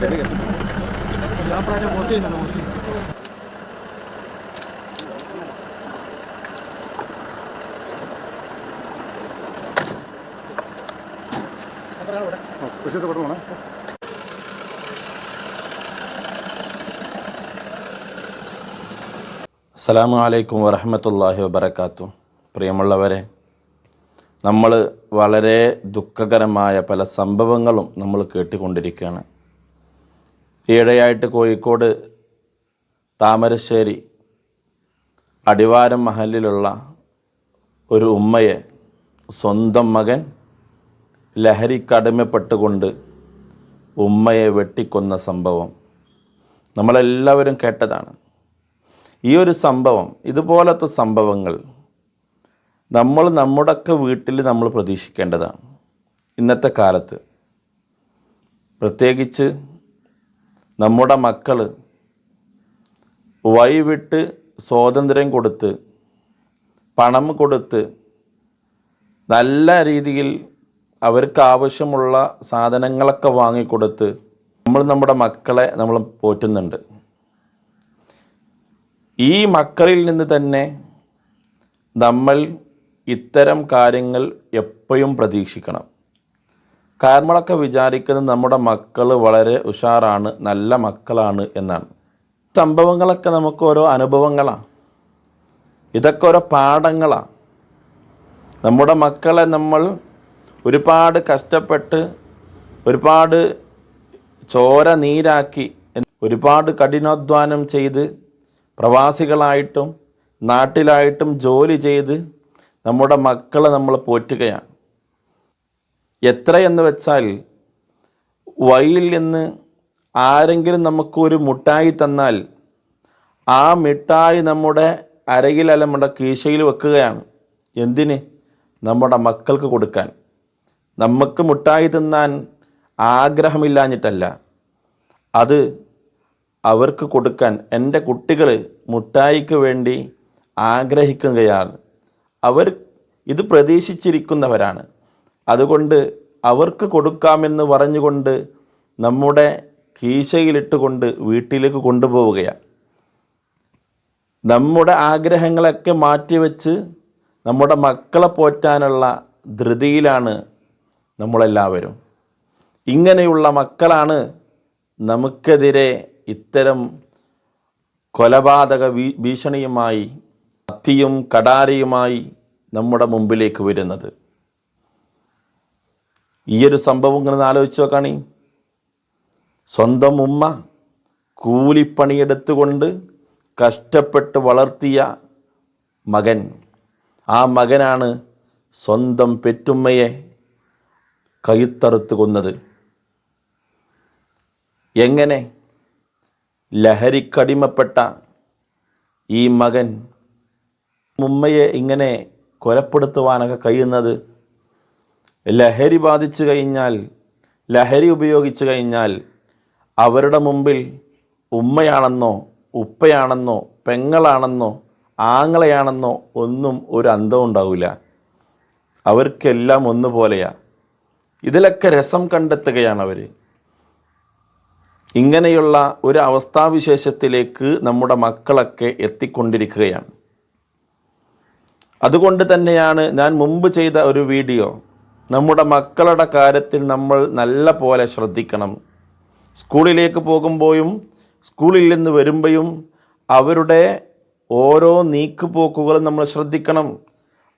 പെട്ടെന്ന് അസ്സലാമു അലൈക്കും വരഹമത്തല്ലാഹി വബർക്കാത്തു പ്രിയമുള്ളവരെ നമ്മൾ വളരെ ദുഃഖകരമായ പല സംഭവങ്ങളും നമ്മൾ കേട്ടുകൊണ്ടിരിക്കുകയാണ്. ഈയിടെയായിട്ട് കോഴിക്കോട് താമരശ്ശേരി അടിവാരം മഹലിലുള്ള ഒരു ഉമ്മയെ സ്വന്തം മകൻ ലഹരിക്കടിമപ്പെട്ടുകൊണ്ട് ഉമ്മയെ വെട്ടിക്കൊന്ന സംഭവം നമ്മളെല്ലാവരും കേട്ടതാണ്. ഈ ഒരു സംഭവം ഇതുപോലത്തെ സംഭവങ്ങൾ നമ്മൾ നമ്മുടെയൊക്കെ വീട്ടിൽ നമ്മൾ പ്രതീക്ഷിക്കേണ്ടതാണ്. ഇന്നത്തെ കാലത്ത് പ്രത്യേകിച്ച് നമ്മുടെ മക്കൾ വഴിവിട്ട് സ്വാതന്ത്ര്യം കൊടുത്ത് പണം കൊടുത്ത് നല്ല രീതിയിൽ അവർക്ക് ആവശ്യമുള്ള സാധനങ്ങളൊക്കെ വാങ്ങിക്കൊടുത്ത് നമ്മൾ നമ്മുടെ മക്കളെ നമ്മൾ പോറ്റുന്നുണ്ട്. ഈ മക്കളിൽ നിന്ന് തന്നെ നമ്മൾ ഇത്തരം കാര്യങ്ങൾ എപ്പോഴും പ്രതീക്ഷിക്കണം. കാരണം നമ്മളൊക്കെ വിചാരിക്കുന്നത് നമ്മുടെ മക്കൾ വളരെ ഉഷാറാണ് നല്ല മക്കളാണ് എന്നാണ്. സംഭവങ്ങളൊക്കെ നമുക്ക് ഓരോ അനുഭവങ്ങളാണ് ഇതൊക്കെ ഓരോ പാഠങ്ങളാണ് നമ്മുടെ മക്കളെ നമ്മൾ ഒരുപാട് കഷ്ടപ്പെട്ട് ഒരുപാട് ചോര നീരാക്കി ഒരുപാട് കഠിനാധ്വാനം ചെയ്ത് പ്രവാസികളായിട്ടും നാട്ടിലായിട്ടും ജോലി ചെയ്ത് നമ്മുടെ മക്കളെ നമ്മൾ പോറ്റുകയാണ്. എത്രയെന്ന് വെച്ചാൽ വഴിയിൽ നിന്ന് ആരെങ്കിലും നമുക്ക് ഒരു മുട്ടായി തന്നാൽ ആ മിഠായി നമ്മുടെ അരയിൽ നമ്മുടെ കീശയിൽ വെക്കുകയാണ്. എന്തിന്? നമ്മുടെ മക്കൾക്ക് കൊടുക്കാൻ. നമുക്ക് മുട്ടായി തിന്നാൻ ആഗ്രഹമില്ലാഞ്ഞിട്ടല്ല. അത് അവർക്ക് കൊടുക്കാൻ എന്റെ കുട്ടികൾ മുട്ടായിക്ക് വേണ്ടി ആഗ്രഹിക്കുകയാണ്. അവർ ഇത് പ്രതീക്ഷിച്ചിരിക്കുന്നവരാണ്. അതുകൊണ്ട് അവർക്ക് കൊടുക്കാമെന്ന് പറഞ്ഞുകൊണ്ട് നമ്മുടെ കീശയിലിട്ടുകൊണ്ട് വീട്ടിലേക്ക് കൊണ്ടുപോവുകയാണ്. നമ്മുടെ ആഗ്രഹങ്ങളൊക്കെ മാറ്റിവെച്ച് നമ്മുടെ മക്കളെ പോറ്റാനുള്ള ധൃതിയിലാണ് നമ്മളെല്ലാവരും. ഇങ്ങനെയുള്ള മക്കളാണ് നമുക്കെതിരെ ഇത്തരം കൊലപാതക ഭീഷണിയുമായി കത്തിയും കടാരയുമായി നമ്മുടെ മുമ്പിലേക്ക് വരുന്നത്. ഈ ഒരു സംഭവം ഇങ്ങനെ ആലോചിച്ച് നോക്കാണി. സ്വന്തം ഉമ്മ കൂലിപ്പണിയെടുത്തുകൊണ്ട് കഷ്ടപ്പെട്ട് വളർത്തിയ മകൻ. ആ മകനാണ് സ്വന്തം പെറ്റുമ്മയെ കൈത്തറുത്ത് കൊന്നത്. എങ്ങനെ ലഹരിക്കടിമപ്പെട്ട ഈ മകൻ ഉമ്മയെ ഇങ്ങനെ കൊലപ്പെടുത്തുവാനൊക്കെ കഴിയുന്നത് ലഹരി ബാധിച്ചു കഴിഞ്ഞാൽ ലഹരി ഉപയോഗിച്ചു കഴിഞ്ഞാൽ അവരുടെ മുമ്പിൽ ഉമ്മയാണെന്നോ ഉപ്പയാണെന്നോ പെങ്ങളാണെന്നോ ആങ്ങളയാണെന്നോ ഒന്നും ഒരു അന്തം ഉണ്ടാവില്ല അവർക്കെല്ലാം ഒന്നുപോലെയാ ഇതിലൊക്കെ രസം കണ്ടെത്തുകയാണ് അവർ ഇങ്ങനെയുള്ള ഒരു അവസ്ഥാവിശേഷത്തിലേക്ക് നമ്മുടെ മക്കളൊക്കെ എത്തിക്കൊണ്ടിരിക്കുകയാണ്. അതുകൊണ്ട് തന്നെയാണ് ഞാൻ മുമ്പ് ചെയ്ത ഒരു വീഡിയോ നമ്മുടെ മക്കളുടെ കാര്യത്തിൽ നമ്മൾ നല്ല പോലെ ശ്രദ്ധിക്കണം. സ്കൂളിലേക്ക് പോകുമ്പോഴും സ്കൂളിൽ നിന്ന് വരുമ്പോഴും അവരുടെ ഓരോ നീക്കുപോക്കുകളും നമ്മൾ ശ്രദ്ധിക്കണം.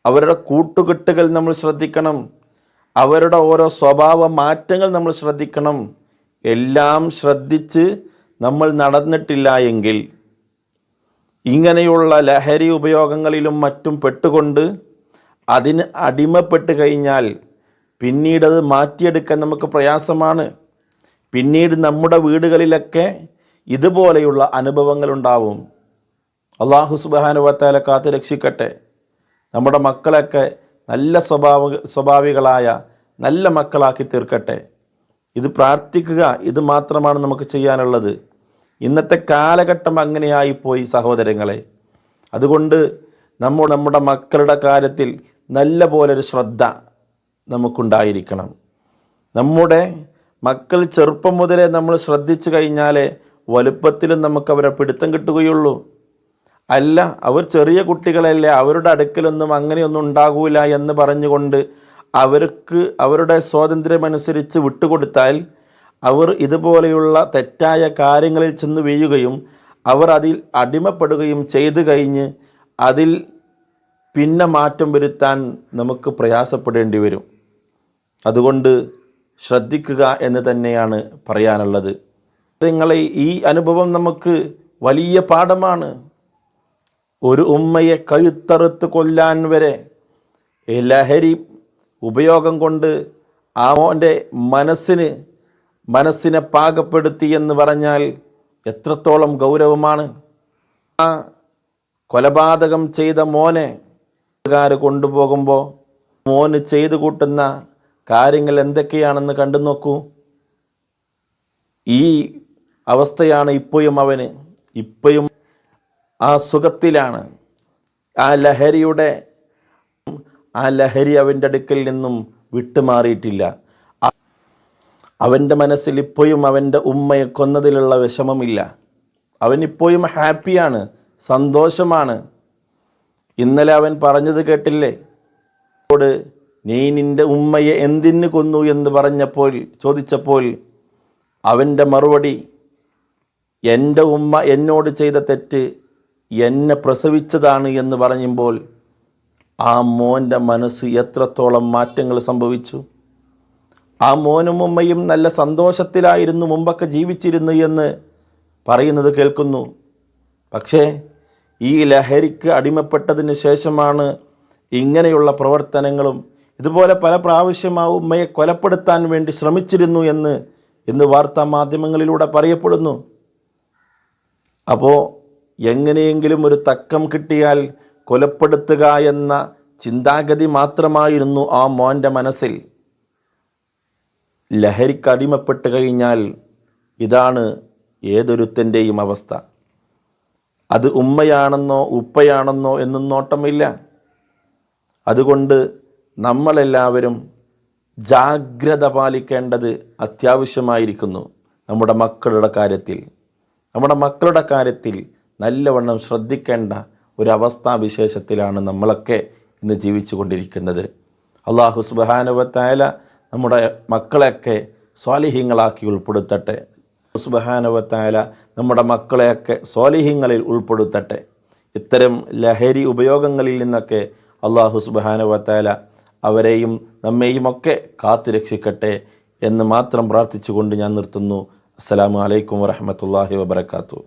അവരുടെ കൂട്ടുകെട്ടുകൾ നമ്മൾ ശ്രദ്ധിക്കണം. അവരുടെ ഓരോ സ്വഭാവ മാറ്റങ്ങൾ നമ്മൾ ശ്രദ്ധിക്കണം. എല്ലാം ശ്രദ്ധിച്ച് നമ്മൾ നടന്നിട്ടില്ല എങ്കിൽ ഇങ്ങനെയുള്ള ലഹരി ഉപയോഗങ്ങളിലും മറ്റും പെട്ടുകൊണ്ട് അതിന് അടിമപ്പെട്ട് കഴിഞ്ഞാൽ പിന്നീടത് മാറ്റിയെടുക്കാൻ നമുക്ക് പ്രയാസമാണ്. പിന്നീട് നമ്മുടെ വീടുകളിലൊക്കെ ഇതുപോലെയുള്ള അനുഭവങ്ങൾ അനുഭവങ്ങളുണ്ടാവും അള്ളാഹു സുബാനുവത്താല കാത്തു രക്ഷിക്കട്ടെ. നമ്മുടെ മക്കളൊക്കെ നല്ല സ്വഭാവ സ്വഭാവികളായ നല്ല മക്കളാക്കി തീർക്കട്ടെ. ഇത് പ്രാർത്ഥിക്കുക ഇത് മാത്രമാണ് നമുക്ക് ചെയ്യാനുള്ളത്. ഇന്നത്തെ കാലഘട്ടം അങ്ങനെയായിപ്പോയി സഹോദരങ്ങളെ. അതുകൊണ്ട് നമ്മൾ നമ്മുടെ മക്കളുടെ കാര്യത്തിൽ നല്ല പോലൊരു ശ്രദ്ധ നമുക്കുണ്ടായിരിക്കണം. നമ്മുടെ മക്കൾ ചെറുപ്പം മുതലേ നമ്മൾ ശ്രദ്ധിച്ചു കഴിഞ്ഞാലേ വലുപ്പത്തിലും നമുക്ക് അവരെ പിടുത്തം കിട്ടുകയുള്ളൂ. അല്ല അവർ ചെറിയ കുട്ടികളല്ലേ അവരുടെ അടുക്കലൊന്നും അങ്ങനെയൊന്നും ഉണ്ടാകൂല എന്ന് പറഞ്ഞുകൊണ്ട് അവർക്ക് അവരുടെ സ്വാതന്ത്ര്യമനുസരിച്ച് വിട്ടുകൊടുത്താൽ അവർ ഇതുപോലെയുള്ള തെറ്റായ കാര്യങ്ങളിൽ ചെന്ന് വീഴുകയും അവർ അതിൽ അടിമപ്പെടുകയും ചെയ്തു കഴിഞ്ഞ് അതിൽ പിന്നെ മാറ്റം വരുത്താൻ നമുക്ക് പ്രയാസപ്പെടേണ്ടി വരും. അതുകൊണ്ട് ശ്രദ്ധിക്കുക എന്ന് തന്നെയാണ് പറയാനുള്ളത്. നിങ്ങളെ ഈ അനുഭവം നമുക്ക് വലിയ പാഠമാണ്. ഒരു ഉമ്മയെ കഴുത്തറുത്ത് കൊല്ലാൻ വരെ ലഹരി ഉപയോഗം കൊണ്ട് ആ മോന്റെ മനസ്സിന് മനസ്സിനെ പാകപ്പെടുത്തി എന്ന് പറഞ്ഞാൽ എത്രത്തോളം ഗൗരവമാണ്. ആ കൊലപാതകം ചെയ്ത മോനെ കൊണ്ടുപോകുമ്പോൾ മോന് ചെയ്തു കൂട്ടുന്ന കാര്യങ്ങൾ എന്തൊക്കെയാണെന്ന് കണ്ടു നോക്കൂ. ഈ അവസ്ഥയാണ് ഇപ്പോഴും അവന് ഇപ്പോഴും ആ സുഖത്തിലാണ്. ആ ലഹരിയുടെ ആ ലഹരി അവന്റെ അടുക്കൽ നിന്നും വിട്ടുമാറിയിട്ടില്ല. അവന്റെ മനസ്സിൽ ഇപ്പോഴും അവന്റെ ഉമ്മയെ കൊന്നതിലുള്ള വിഷമമില്ല. അവൻ ഇപ്പോഴും ഹാപ്പിയാണ് സന്തോഷമാണ്. ഇന്നലെ അവൻ പറഞ്ഞത് കേട്ടില്ലേ? നീ നിന്റെ ഉമ്മയെ എന്തിന് കൊന്നു എന്ന് പറഞ്ഞപ്പോൾ ചോദിച്ചപ്പോൾ അവന്റെ മറുപടി എന്റെ ഉമ്മ എന്നോട് ചെയ്ത തെറ്റ് എന്നെ പ്രസവിച്ചതാണ് എന്ന് പറയുമ്പോൾ ആ മോന്റെ മനസ്സ് എത്രത്തോളം മാറ്റങ്ങൾ സംഭവിച്ചു. ആ മോനും ഉമ്മയും നല്ല സന്തോഷത്തിലായിരുന്നു മുമ്പൊക്കെ ജീവിച്ചിരുന്നു എന്ന് പറയുന്നത് കേൾക്കുന്നു. പക്ഷേ ഈ ലഹരിക്ക് അടിമപ്പെട്ടതിന് ശേഷമാണ് ഇങ്ങനെയുള്ള പ്രവർത്തനങ്ങളും ഇതുപോലെ പല പ്രാവശ്യം ആ ഉമ്മയെ കൊലപ്പെടുത്താൻ വേണ്ടി ശ്രമിച്ചിരുന്നു എന്ന് ഇന്ന് വാർത്താ മാധ്യമങ്ങളിലൂടെ പറയപ്പെടുന്നു. അപ്പോൾ എങ്ങനെയെങ്കിലും ഒരു തക്കം കിട്ടിയാൽ കൊലപ്പെടുത്തുക എന്ന ചിന്താഗതി മാത്രമായിരുന്നു ആ മോന്റെ മനസ്സിൽ. ലഹരിക്ക് അടിമപ്പെട്ട് കഴിഞ്ഞാൽ ഇതാണ് ഏതൊരുത്തന്റെയും അവസ്ഥ. അത് ഉമ്മയാണെന്നോ ഉപ്പയാണെന്നോ എന്നും നോട്ടമില്ല. അതുകൊണ്ട് നമ്മളെല്ലാവരും ജാഗ്രത പാലിക്കേണ്ടത് അത്യാവശ്യമായിരിക്കുന്നു നമ്മുടെ മക്കളുടെ കാര്യത്തിൽ. നമ്മുടെ മക്കളുടെ കാര്യത്തിൽ നല്ലവണ്ണം ശ്രദ്ധിക്കേണ്ട ഒരവസ്ഥാവിശേഷത്തിലാണ് നമ്മളൊക്കെ ഇന്ന് ജീവിച്ചു കൊണ്ടിരിക്കുന്നത്. അള്ളാഹു സുബഹാനുവത്തായ നമ്മുടെ മക്കളെയൊക്കെ സ്വാലിഹ്യങ്ങളാക്കി ഉൾപ്പെടുത്തട്ടെ. സുബഹാനുവത്തായ നമ്മുടെ മക്കളെയൊക്കെ സ്വാലിഹ്യങ്ങളിൽ ഉൾപ്പെടുത്തട്ടെ. ഇത്തരം ലഹരി ഉപയോഗങ്ങളിൽ നിന്നൊക്കെ അള്ളാഹു സുബഹാനുവത്തായ അവരെയും നമ്മെയും ഒക്കെ കാത്തു രക്ഷിക്കട്ടെ എന്ന് മാത്രം പ്രാർത്ഥിച്ചുകൊണ്ട് ഞാൻ നിർത്തുന്നു. അസ്സലാമു അലൈക്കും വറഹമത്തല്ലാഹി വബർക്കാത്തു